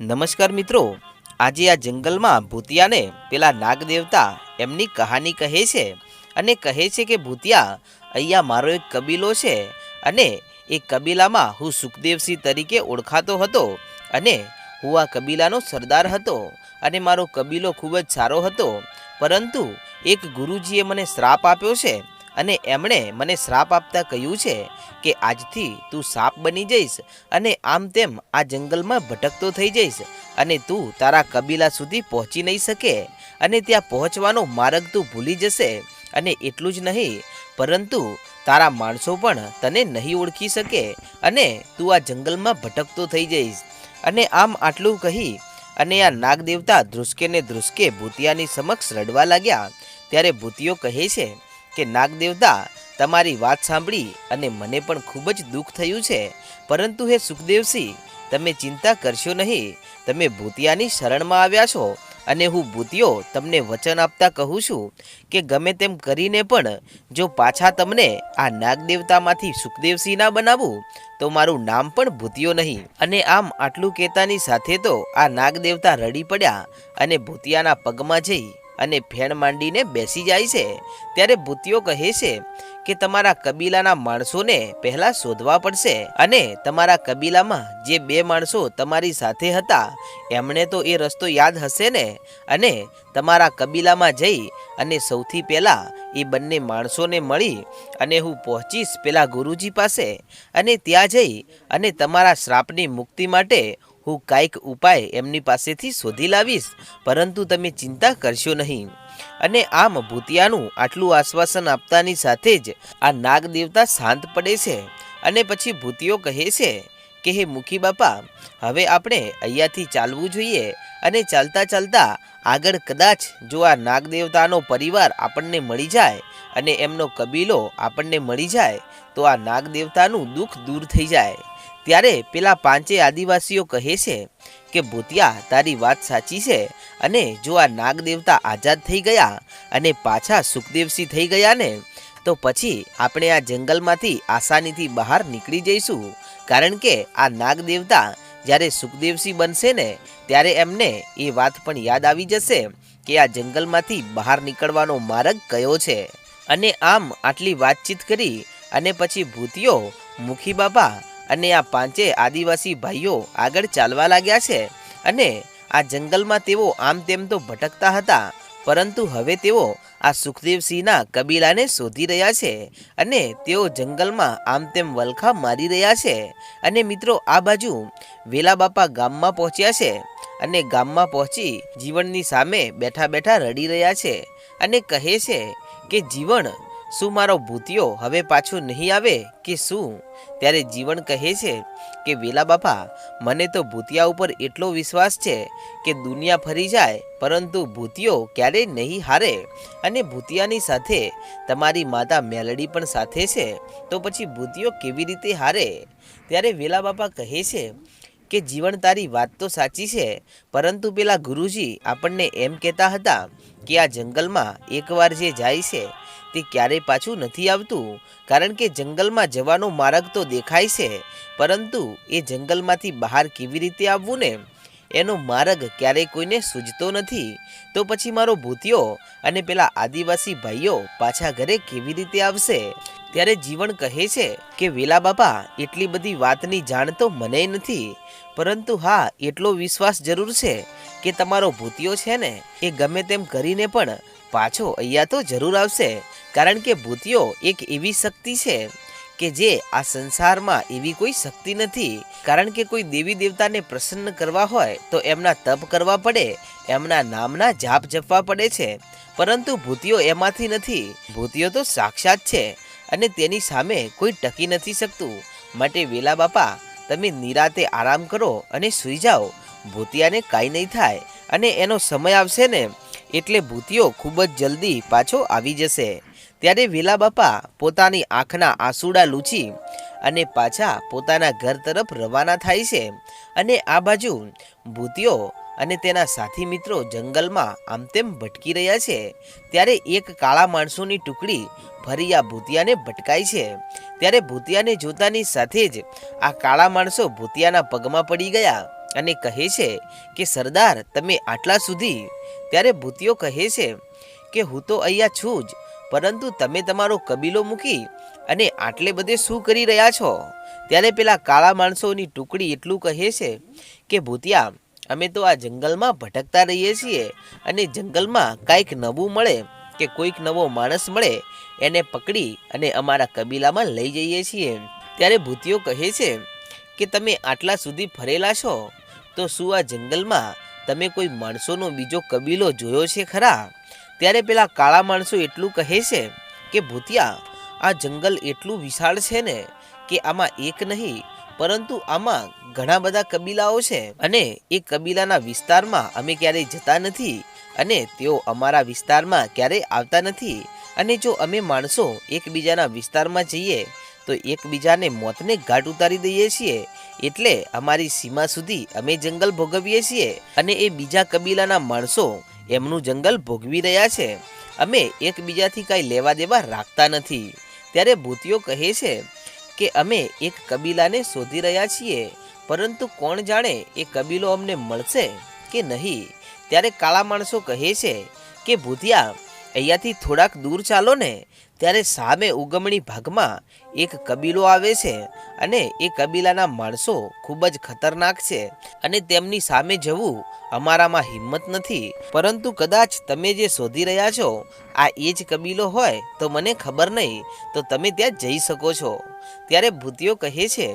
નમસ્કાર મિત્રો. આજે આ જંગલમાં ભૂતિયાને પેલા નાગદેવતા એમની કહાની કહે છે અને કહે છે કે, ભૂતિયા, અહીંયા મારો એક કબીલો છે અને એ કબીલામાં હું સુખદેવસિંહ તરીકે ઓળખાતો હતો અને હું આ કબીલાનો સરદાર હતો અને મારો કબીલો ખૂબ જ સારો હતો. પરંતુ એક ગુરુજીએ મને શ્રાપ આપ્યો છે અને એમણે મને શ્રાપ આપતા કહ્યું છે કે આજથી તું સાપ બની જઈશ અને આમ તેમ આ જંગલમાં ભટકતો થઈ જઈશ અને તું તારા કબીલા સુધી પહોંચી નહીં શકે અને ત્યાં પહોંચવાનો માર્ગ તું ભૂલી જશે અને એટલું જ નહીં, પરંતુ તારા માણસો પણ તને નહીં ઓળખી શકે અને તું આ જંગલમાં ભટકતો થઈ જઈશ. અને આમ આટલું કહી અને આ નાગદેવતા ધ્રુસકે ને ધ્રુસકે ભૂતિયાની સમક્ષ રડવા લાગ્યા. ત્યારે ભૂતિયો કહે છે કે નાગદેવતા તમારી વાત સાંભળી અને મને પણ ખૂબ જ દુઃખ થયું છે. પરંતુ હે સુખદેવસિંહ, તમે ચિંતા કરશો નહીં. તમે ભૂતિયાની શરણમાં આવ્યા છો અને હું ભૂતિયો તમને વચન આપતા કહું છું કે ગમે તેમ કરીને પણ જો પાછા તમને આ નાગદેવતામાંથી સુખદેવસિંહ ના બનાવું, તો મારું નામ પણ ભૂતિયો નહીં. અને આમ આટલું કહેતાની સાથે તો આ નાગદેવતા રડી પડ્યા અને ભૂતિયાના પગમાં જઈ અને ફેણ માંડીને બેસી જાય છે. ત્યારે ભૂતિયો કહે છે કે તમારા કબીલાના માણસોને પહેલા શોધવા પડશે અને તમારા કબીલામાં જે બે માણસો તમારી સાથે હતા, એમણે તો એ રસ્તો યાદ હશે ને? અને તમારા કબીલામાં જઈ અને સૌથી પહેલાં એ બંને માણસોને મળી અને હું પહોંચીશ પેલા ગુરુજી પાસે. અને ત્યાં જઈ અને તમારા શ્રાપની મુક્તિ માટે હું કાંઈક ઉપાય એમની પાસેથી શોધી લાવીશ, પરંતુ તમે ચિંતા કરશો નહીં. અને આમ ભૂતિયાનું આટલું આશ્વાસન આપતાની સાથે જ આ નાગ દેવતા શાંત પડે છે અને પછી ભૂતિયો કહે છે કે, હે મુખી બાપા, હવે આપણે અહીંયાથી ચાલવું જોઈએ અને ચાલતા ચાલતા આગળ કદાચ જો આ નાગ દેવતાનો પરિવાર આપણને મળી જાય અને એમનો કબીલો આપણને મળી જાય, તો આ નાગ દેવતાનું દુઃખ દૂર થઈ જાય. ત્યારે પેલા પાંચે આદિવાસીઓ કહે છે કે, ભૂતિયા, તારી વાત સાચી છે. અને જો આ નાગ દેવતા આઝાદ થઈ ગયા અને પાછા સુખદેવસિંહ થઈ ગયા ને, તો પછી આપણે આ જંગલમાંથી આસાનીથી બહાર નીકળી જઈશું. કારણ કે આ નાગ દેવતા જ્યારે સુખદેવસિંહ બનશે ને, ત્યારે એમને એ વાત પણ યાદ આવી જશે કે આ જંગલમાંથી બહાર નીકળવાનો માર્ગ કયો છે. અને આમ આટલી વાતચીત કરી અને પછી ભૂતિયો, મુખી બાપા અને આ પાંચે આદિવાસી ભાઈઓ આગળ ચાલવા લાગ્યા છે. અને આ જંગલમાં તેઓ આમ તેમ તો ભટકતા હતા, પરંતુ હવે તેઓ આ સુખદેવસિંહના કબીલાને શોધી રહ્યા છે અને તેઓ જંગલમાં આમ તેમ વલખા મારી રહ્યા છે. અને મિત્રો, આ બાજુ વેલા બાપા ગામમાં પહોંચ્યા છે અને ગામમાં પહોંચી જીવનની સામે બેઠા બેઠા રડી રહ્યા છે અને કહે છે કે, જીવન શું મારો ભૂતિયો હવે પાછો નહીં આવે કે શું? ત્યારે જીવન કહે છે કે, વેલા બાપા, મને તો ભૂતિયા ઉપર એટલો વિશ્વાસ છે કે દુનિયા ફરી જાય, પરંતુ ભૂતિયો ક્યારેય નહીં હારે? અને ભૂતિયાની સાથે તમારી માતા મેલડી પણ સાથે છે, તો પછી ભૂતિયો કેવી રીતે હારે? ત્યારે વેલા બાપા કહે છે કે, જીવન તારી વાત તો સાચી છે, પરંતુ પેલા ગુરુજી આપણને એમ કહેતા હતા કે આ જંગલમાં એકવાર જે જાય છે તે ક્યારેય પાછું નથી આવતું, કારણ કે જંગલમાં જવાનો માર્ગ તો દેખાય છે, પરંતુ એ જંગલમાંથી બહાર કેવી રીતે આવવું ને? એનો માર્ગ ક્યારેય કોઈને સૂજતો નથી. તો પછી મારો ભૂતિયો અને પેલા આદિવાસી ભાઈઓ પાછા ઘરે કેવી રીતે આવશે? ત્યારે જીવન કહે છે કે, વેલા બાપા, એટલી બધી વાતની જાણ તો મને નથી. પરંતુ હા, એટલો વિશ્વાસ જરૂર છે કે તમારો ભૂતિયો છે ને, એ ગમે તેમ કરીને પણ પાછો અહીંયા તો જરૂર આવશે, કારણ કે ભૂતિયો એક એવી શક્તિ છે કે જે આ સંસારમાં એવી કોઈ શક્તિ નથી. કારણ કે કોઈ દેવી દેવતાને પ્રસન્ન કરવા હોય તો એમના તપ કરવા પડે, એમના નામના જાપ જપવા પડે છે. પરંતુ ભૂતિયો એમાંથી નથી. ભૂતિયો તો સાક્ષાત છે અને તેની સામે કોઈ ટકી નથી શકતું. માટે વેલા બાપા, તમે નિરાતે આરામ કરો અને સૂઈ જાઓ. ભૂતિયાને કાંઈ નહીં થાય અને એનો સમય આવશે ને. એટલે ભૂતિયો ખૂબ જ જલ્દી પાછો આવી જશે. ત્યારે વેલા બાપા પોતાની આંખના આંસુડા લૂછી અને પાછા પોતાના ઘર તરફ રવાના થાય છે. અને આ બાજુ ભૂતિયો અને તેના સાથી મિત્રો જંગલમાં આમ તેમ ભટકી રહ્યા છે. ત્યારે એક કાળા માણસોની ટુકડી ફરી આ ભૂતિયાને ભટકાય છે. ત્યારે ભૂતિયાને જોતાની સાથે જ આ કાળા માણસો ભૂતિયાના પગમાં પડી ગયા. અને કહે છે કે, સરદાર, તમે આટલા સુધી ત્યારે ભૂતિયો કહે છે કે, હું તો અહીંયા છું જ, પરંતુ તમે તમારો કબીલો મૂકી અને આટલે બધે શું કરી રહ્યા છો? ત્યારે પેલા કાળા માણસોની ટુકડી એટલું કહે છે કે, ભૂતિયા, અમે તો આ જંગલમાં ભટકતા રહીએ છીએ અને જંગલમાં કાંઈક નવું મળે કે કોઈક નવો માણસ મળે, એને પકડી અને અમારા કબીલામાં લઈ જઈએ છીએ. ત્યારે ભૂતિયો કહે છે કે તમે આટલા સુધી ફરેલા છો? તો શું આ જંગલમાં તમે કોઈ માણસોનો બીજો કબીલો જોયો છે ખરા? ત્યારે પેલા કાળા માણસો એટલું કહે છે કે, ભૂતિયા, આ જંગલ એટલું વિશાળ છે ને કે આમાં એક નહીં, પરંતુ આમાં ઘણા બધા કબીલાઓ છે. અને એ કબીલાના વિસ્તારમાં અમે ક્યારેય જતા નથી અને તેઓ અમારા વિસ્તારમાં ક્યારેય આવતા નથી. અને જો અમે માણસો એકબીજાના વિસ્તારમાં જઈએ તો એકબીજાને મોતને ઘાટ ઉતારી દઈએ છીએ. એટલે અમારી સીમા સુધી અમે જંગલ ભોગવીએ છીએ અને એ બીજા કબીલાના માણસો એમનું જંગલ ભોગવી રહ્યા છે. અમે એકબીજાથી કાંઈ લેવા દેવા રાખતા નથી. ત્યારે ભૂતિઓ કહે છે કે અમે એક કબીલાને શોધી રહ્યા છીએ. પરંતુ કોણ જાણે એ કબીલો અમને મળશે કે નહીં? ત્યારે કાળા માણસો કહે છે કે ભૂતિયા, અહીંયાથી થોડાક દૂર ચાલો ને. ત્યારે સામે ઉગમણી ભાગમાં એક કબીલો આવે છે અને એ કબીલાના માણસો ખૂબ જ ખતરનાક છે અને તેમની સામે જવું અમારામાં હિંમત નથી. પરંતુ કદાચ તમે જે શોધી રહ્યા છો, આ એ જ કબીલો હોય તો મને ખબર નહીં, તો તમે ત્યાં જઈ શકો છો. ત્યારે ભૂતિયો કહે છે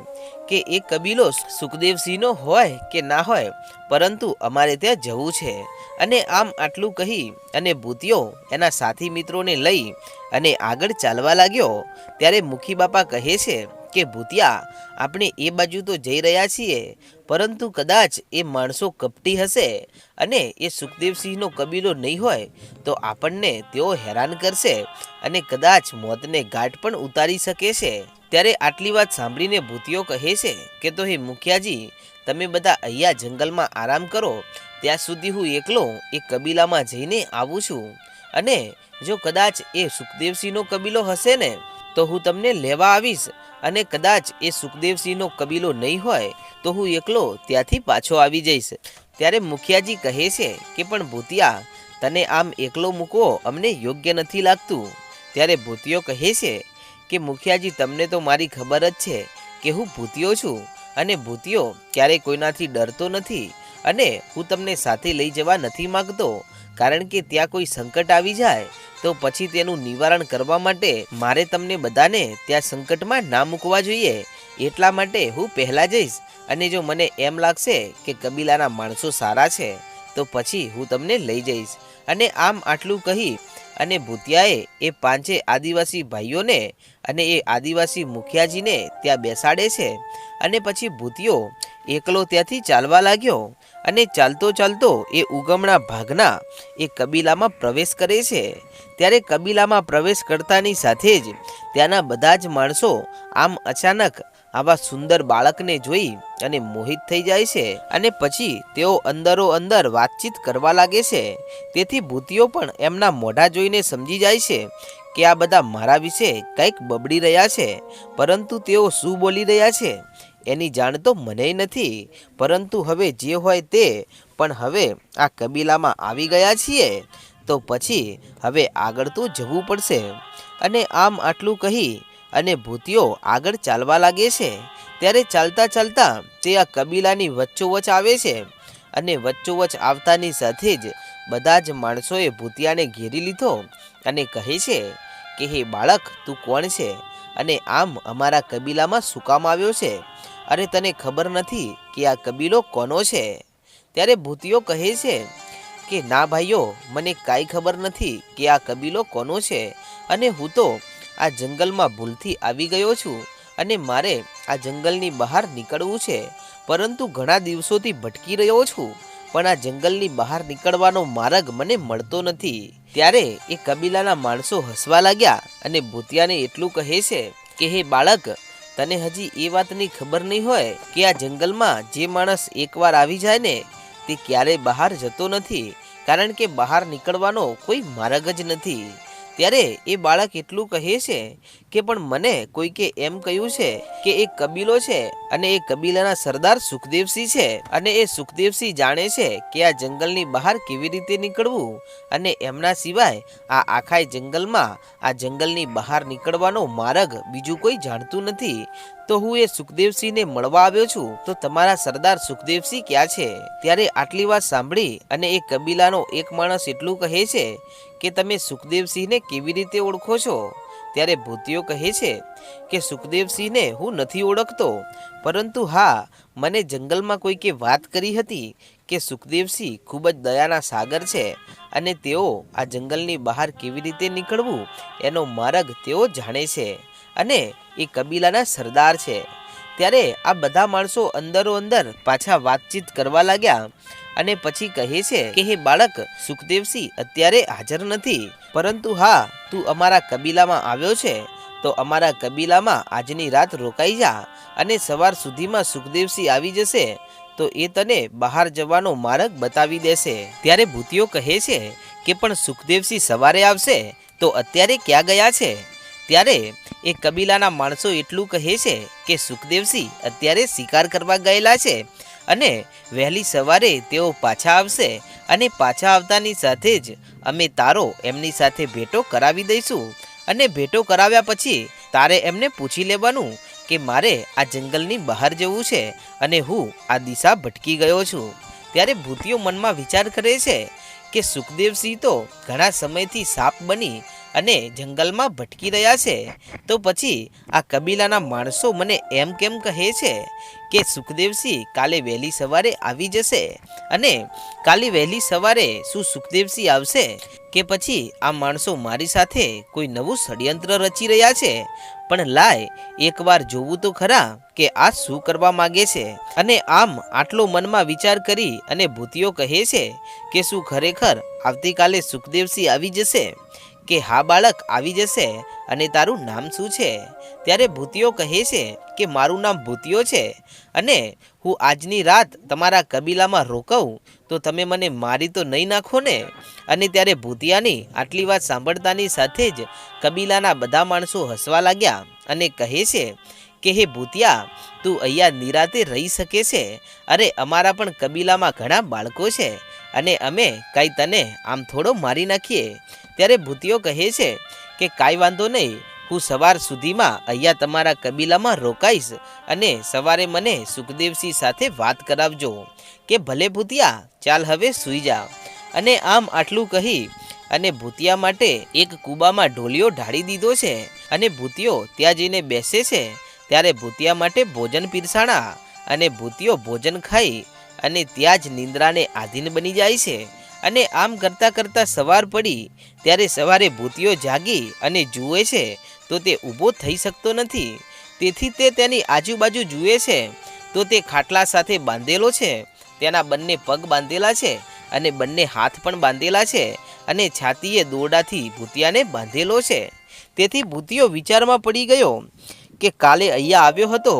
કે એ કબીલો સુખદેવસિંહનો હોય કે ના હોય, પરંતુ અમારે ત્યાં જવું છે. અને આમ આટલું કહી અને ભૂતિયો એના સાથી મિત્રોને લઈ અને આગળ ચાલવા લાગ્યો. ત્યારે મુખી બાપા કહે છે કે, ભૂતિયા, આપણે એ બાજુ તો જઈ રહ્યા છીએ, પરંતુ કદાચ એ માણસો કપટી હશે અને એ સુખદેવસિંહનો કબીલો નહીં હોય, તો આપણને તેઓ હેરાન કરશે અને કદાચ મોતને ઘાટ પણ ઉતારી શકે છે. ત્યારે આટલી વાત સાંભળીને ભૂતિયો કહે છે કે, તો હે મુખિયાજી, તમે બધા અહીંયા જંગલમાં આરામ કરો ત્યાં સુધી હું એકલો એ કબીલામાં જઈને આવું છું. અને જો કદાચ એ સુખદેવસિંહનો કબીલો હશે ને, તો હું તમને લેવા આવીશ. અને કદાચ એ સુખદેવસિંહનો કબીલો નહીં હોય, તો હું એકલો ત્યાંથી પાછો આવી જઈશ. ત્યારે મુખિયાજી કહે છે કે, પણ ભૂતિયા, તને આમ એકલો મૂકવો અમને યોગ્ય નથી લાગતું. ત્યારે ભૂતિયો કહે છે કે, મુખિયાજી, તમને તો મારી ખબર જ છે કે હું ભૂતિયો છું. અને ભૂતિયો ક્યારેય કોઈનાથી ડરતો નથી. અને હું તમને સાથે લઈ જવા નથી માગતો, કારણ કે ત્યાં કોઈ સંકટ આવી જાય, તો પછી તેનું નિવારણ કરવા માટે મારે તમને બધાને ત્યાં સંકટમાં ના મૂકવા જોઈએ. એટલા માટે હું પહેલાં જઈશ અને જો મને એમ લાગશે કે કબીલાના માણસો સારા છે, તો પછી હું તમને લઈ જઈશ. અને આમ આટલું કહી અને ભૂતિયાએ એ પાંચે આદિવાસી ભાઈઓને અને એ આદિવાસી મુખિયાજીને ત્યાં બેસાડે છે. અને પછી ભૂતિયો એકલો ત્યાંથી ચાલવા લાગ્યો. અને ચાલતો ચાલતો એ ઉગમણા ભાગના એ કબીલામાં પ્રવેશ કરે છે. ત્યારે કબીલામાં પ્રવેશ કરતાની સાથે જ ત્યાંના બધા જ માણસો આમ અચાનક આવા સુંદર બાળકને જોઈ અને મોહિત થઈ જાય છે અને પછી તેઓ અંદરો અંદર વાતચીત કરવા લાગે છે. તેથી ભૂતિઓ પણ એમના મોઢા જોઈને સમજી જાય છે કે આ બધા મારા વિશે કંઈક બબડી રહ્યા છે, પરંતુ તેઓ શું બોલી રહ્યા છે? એની જાણ તો મને નથી, પરંતુ હવે જે હોય તે. પણ હવે આ કબીલામાં આવી ગયા છીએ, તો પછી હવે આગળ તો જવું પડશે. અને આમ આટલું કહી અને ભૂતિઓ આગળ ચાલવા લાગે છે. ત્યારે ચાલતા ચાલતા તે આ કબીલાની વચ્ચોવચ આવે છે અને વચ્ચોવચ આવતાની સાથે જ બધા જ માણસોએ ભૂતિયાને ઘેરી લીધો અને કહે છે કે, હે બાળક, તું કોણ છે? અને આમ અમારા કબીલામાં શું કામ આવ્યો છે? અરે તને ખબર નથી કે આ કબીલો કોનો છે? ત્યારે ભૂતિયો કહે છે કે, ના ભાઈઓ, મને કાંઈ ખબર નથી કે આ કબીલો કોનો છે અને હું તો આ જંગલમાં ભૂલથી આવી ગયો છું અને મારે આ જંગલની બહાર નીકળવું છે. પરંતુ ઘણા દિવસોથી ભટકી રહ્યો છું, પણ આ જંગલની બહાર નીકળવાનો માર્ગ મને મળતો નથી. ત્યારે એ કબીલાના માણસો હસવા લાગ્યા અને ભૂતિયાને એટલું કહે છે કે, હે બાળક તને હજી એ વાતની ખબર નહીં હોય કે આ જંગલમાં જે માણસ એકવાર આવી જાય ને, તે ક્યારેય બહાર જતો નથી, કારણ કે બહાર નીકળવાનો કોઈ માર્ગ જ નથી. ત્યારે એ બાળક એટલું કહે છે કે પણ મને કોઈકે એમ કહ્યું છે કે એ કબીલો છે અને એ કબીલાના સરદાર સુખદેવસિંહ છે અને એ સુખદેવસિંહ જાણે છે કે આ જંગલની બહાર કેવી રીતે નીકળવું અને એમના સિવાય આ આખા જંગલમાં આ જંગલની બહાર નીકળવાનો માર્ગ બીજું કોઈ જાણતું નથી. તો હું એ સુખદેવસિંહને મળવા આવ્યો છું. તો તમારા સરદાર સુખદેવસિંહ ક્યાં છે? ત્યારે આટલી વાત સાંભળી અને એ કબીલાનો એક માણસ એટલું કહે છે કે તમે સુખદેવસિંહને કેવી રીતે ઓળખો છો? ત્યારે ભૂતિયો કહે છે કે, સુખદેવસિંહને હું નથી ઓળખતો. પરંતુ હા, મને જંગલમાં કોઈકે વાત કરી હતી કે સુખદેવસિંહ ખૂબ જ દયાના સાગર છે અને તેઓ આ જંગલની બહાર કેવી રીતે નીકળવું એનો માર્ગ તેઓ જાણે છે અને એ કબીલાના સરદાર છે. ત્યારે આ બધા માણસો અંદરો અંદર પાછા વાતચીત કરવા લાગ્યા અને પછી કહે છે કે, હે બાળક, સુખદેવસિંહ, અત્યારે હાજર નથી. પરંતુ હા, તું અમારા કબીલામાં આવ્યો છે. તો અમારા કબીલામાં આજની રાત રોકાઈ જા અને સવાર સુધીમાં સુખદેવસિંહ આવી જશે. તો એ તને બહાર જવાનો માર્ગ બતાવી દેશે. ત્યારે ભૂતિયો કહે છે કે, પણ સુખદેવસિંહ સવારે આવશે. તો અત્યારે ક્યાં ગયા છે? ત્યારે એ કબીલાના માણસો એટલું કહે છે કે, સુખદેવસિંહ, અત્યારે શિકાર કરવા ગયેલા છે. અને વહેલી સવારે તેઓ પાછા આવશે અને પાછા આવતાની સાથે જ અમે તારો એમની સાથે ભેટો કરાવી દઈશું. અને ભેટો કરાવ્યા પછી તારે એમને પૂછી લેવાનું કે મારે આ જંગલની બહાર જવું છે અને હું આ દિશા ભટકી ગયો છું. ત્યારે ભૂતિયો મનમાં વિચાર કરે છે કે સુખદેવસિંહ તો ઘણા સમયથી સાપ બની અને જંગલમાં ભટકી રહ્યા છે, તો પછી આ કબીલાના માણસો મને એમ કેમ કહે છે કે સુખદેવસિંહ કાલે વહેલી સવારે આવી જશે અને કાલે વહેલી સવારે શું સુખદેવસિંહ આવશે કે પછી આ માણસો મારી સાથે કોઈ નવું ષડયંત્ર રચી રહ્યા છે? પણ લાય, એકવાર જોવું તો ખરા કે આ શું કરવા માગે છે? અને આમ આટલો મનમાં વિચાર કરી અને ભૂતિયો કહે છે કે શું ખરેખર આવતીકાલે સુખદેવસિંહ આવી જશે? કે હા બાળક આવી જશે અને તારું નામ શું છે? ત્યારે ભૂતિયો કહે છે કે મારું નામ ભૂતિયો છે અને હું આજની રાત તમારા કબીલામાં રોકાઉં, તો તમે મને મારી તો નહીં નાખો ને? અને ત્યારે ભૂતિયાની આટલી વાત સાંભળતાની સાથે જ કબીલાના બધા માણસો હસવા લાગ્યા અને કહે છે કે, હે ભૂતિયા, તું અહીંયા નિરાતે રહી શકે છે? અરે, અમારા પણ કબીલામાં ઘણા બાળકો છે અને અમે કાંઈ તને આમ થોડો મારી નાખીએ. ત્યારે ભૂતિયો કહે છે કે કાંઈ વાંધો નહીં, હું સવાર સુધીમાં અહીંયા તમારા કબીલામાં રોકાઈશ અને સવારે મને સુખદેવસિંહ સાથે વાત કરાવજો, કે ભલે ભૂતિયા, ચાલ હવે સૂઈ જા. અને આમ આટલું કહી અને ભૂતિયા માટે એક કૂબામાં ઢોલિયો ઢાળી દીધો છે અને ભૂતિયો ત્યાં જઈને બેસે છે, ત્યારે ભૂતિયા માટે ભોજન પીરસાણા અને ભૂતિયો ભોજન ખાઈ અને ત્યાં જ નિંદ્રાને આધીન બની જાય છે. અને આમ કરતાં કરતાં સવાર પડી, ત્યારે સવારે ભૂતિયો જાગી અને જુએ છે, તો તે ઊભો થઈ શકતો નથી. તેથી તે તેની આજુબાજુ જુએ છે, તો તે ખાટલા સાથે બાંધેલો છે. તેના બંને પગ બાંધેલા છે અને બંને હાથ પણ બાંધેલા છે અને છાતીએ દોરડાથી ભૂતિયાને બાંધેલો છે. તેથી ભૂતિયો વિચારમાં પડી ગયો કે કાલે અહીંયા આવ્યો હતો,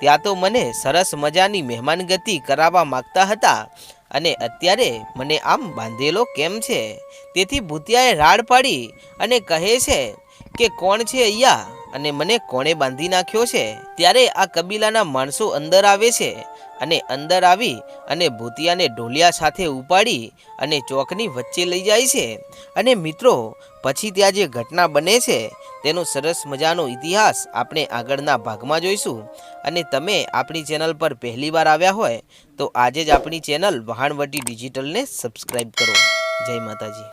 ત્યાં તો મને સરસ મજાની મહેમાનગતિ કરાવવા માગતા હતા અને અત્યારે મને આમ બાંધેલો કેમ છે? તેથી ભૂતિયાએ રાડ પાડી અને કહે છે કે, કોણ છે અહીંયા? અને મને કોણે બાંધી નાખ્યો છે? ત્યારે આ કબીલાના માણસો અંદર આવે છે અને અંદર આવી અને ભૂતિયાને ઢોલિયા સાથે ઉપાડી અને ચોકની વચ્ચે લઈ જાય છે. અને મિત્રો, પછી ત્યાં જે ઘટના બને છે તેનો સરસ મજાનો ઇતિહાસ આપણે આગળના ભાગમાં જોઈશું. અને તમે આપણી ચેનલ પર પહેલી વાર આવ્યા હોય, તો આજે જ આપણી ચેનલ વહાણવટી ડિજિટલને સબસ્ક્રાઈબ કરો. જય માતાજી.